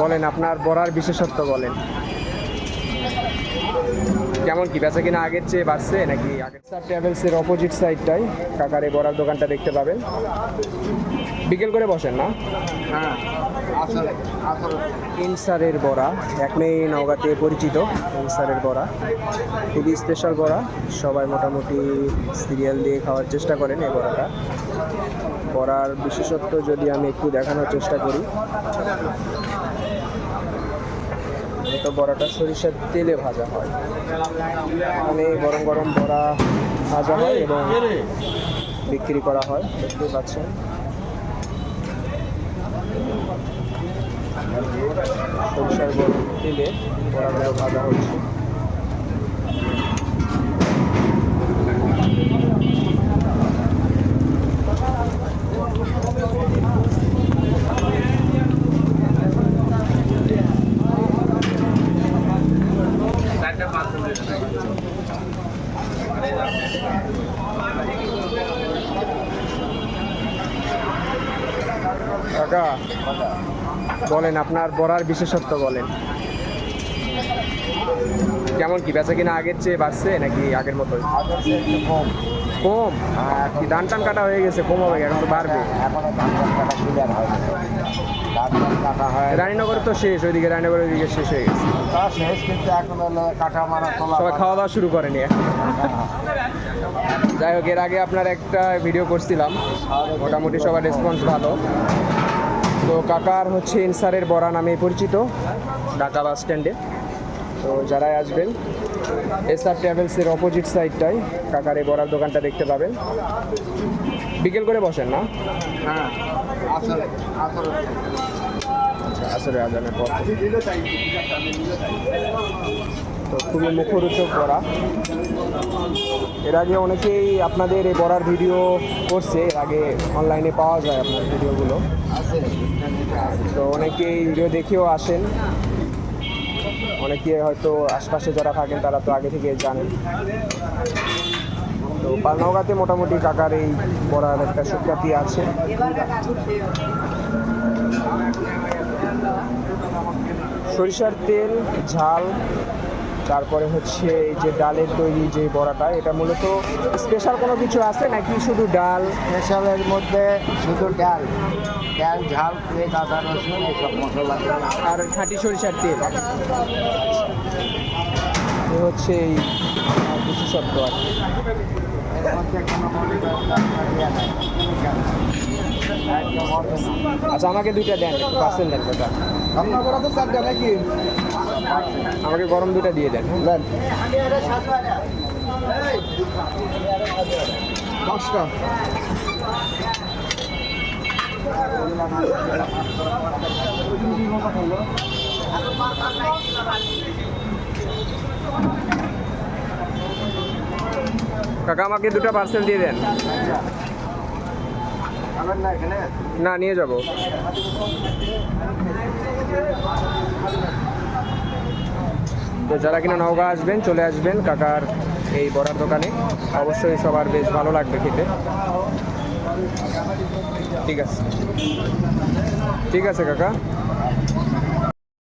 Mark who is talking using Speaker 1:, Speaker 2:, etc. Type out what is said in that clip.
Speaker 1: বলেন আপনার বড়ার বিশেষত্ব বলেন। কেমন কি বেচা কিনা আগের চেয়ে বাড়ছে নাকি আগের স্যার ট্রাভেলসের অপোজিট সাইডটাই কাকার এই বড়ার দোকানটা দেখতে পাবেন। বিকেল করে বসেন না?
Speaker 2: হ্যাঁ
Speaker 1: ইনসারের বড়া একমেই নওগাঁতে পরিচিত ইনসারের বড়া। খুবই স্পেশাল বড়া। সবাই মোটামুটি সিরিয়াল দিয়ে খাওয়ার চেষ্টা করেন এই বড়াটা। বড়ার বিশেষত্ব যদি আমি একটু দেখানোর চেষ্টা করি। তো বড়াটা সরিষার তেলে ভাজা হয়। এখানে গরম গরম বড়া ভাজা হয় এবং বিক্রি করা হয়, দেখতে পাচ্ছেন। সরিষার গরম তেলে বড়াগুলো ভাজা হচ্ছে। কাকা, বলেন, আপনার বড়ার বিশেষত্ব বলেন। কেমন কি, বেচা কিনা আগের চেয়ে বাড়ছে নাকি আগের
Speaker 2: একটু কম।
Speaker 1: আর কি, ধান টান কাটা হয়ে গেছে, কম হবে, এখন বাড়বে।
Speaker 2: কাটা ক্লিয়ার হয় ধান চাষ কাটা হয়।
Speaker 1: রানীনগরে তো শেষ ওইদিকে রানীনগরের ওইদিকে শেষ হয়ে গেছে।
Speaker 2: তা শেষ কিন্তু এখন কাটা মারা তোলা
Speaker 1: সবাই খাওয়া দাওয়া শুরু করেনি। যাই হোক এর আগে আপনার একটা ভিডিও করছিলাম। মোটামুটি সবার রেসপন্স ভালো। তো কাকার হচ্ছে ইনসারের বড়া নামে পরিচিত ঢাকা বাস স্ট্যান্ডে। তো যারাই আসবেন এস আর ট্রাভেলসের অপোজিট সাইডটাই কাকার এই বড়ার দোকানটা দেখতে পাবেন। বিকেল করে বসেন না?
Speaker 2: হ্যাঁ
Speaker 1: আচ্ছা আসলে আজানের পর তো খুবই মুখরোচক বড়া। এর আগে অনেকেই আপনাদের এই বড়ার ভিডিও করছে এর আগে অনলাইনে পাওয়া যায় আপনার ভিডিওগুলো। তো অনেকেই ভিডিও দেখেও আসেন। অনেকে হয়তো আশপাশে যারা থাকেন তারা তো আগে থেকে জানেন। তো পালনগাতে মোটামুটি কাকার এই বড়ার একটা সুখ্যাতি আছে। সরিষার তেল ঝাল তারপরে হচ্ছে এই যে ডালের তৈরি যে বড়াটা এটা মূলত স্পেশাল কোনো কিছু আছে নাকি শুধু ডাল?
Speaker 2: স্পেশালের মধ্যে শুধু ডাল। ডাল ঝাল পেঁয়াজ আদা রসুন এইসব মশলা।
Speaker 1: আর খাঁটি সরিষার তেল। এ হচ্ছে এই বিশেষত্ব আর আচ্ছা আমাকে দুইটা দেন পার্সেল দেন দাদা
Speaker 2: আপনার করা তো চারটা নাকি
Speaker 1: আমাকে গরম দুইটা দিয়ে দেন হ্যাঁ?
Speaker 2: দেন। দশটা।
Speaker 1: কাকা, আমাকে দুটো পার্সেল দিয়ে দেন। না, নিয়ে যাব। তো যারা কিনা নওগাঁ আসবেন, চলে আসবেন কাকার এই বড়ার দোকানে। অবশ্যই সবার বেশ ভালো লাগবে খেতে। ঠিক আছে। ঠিক আছে কাকা।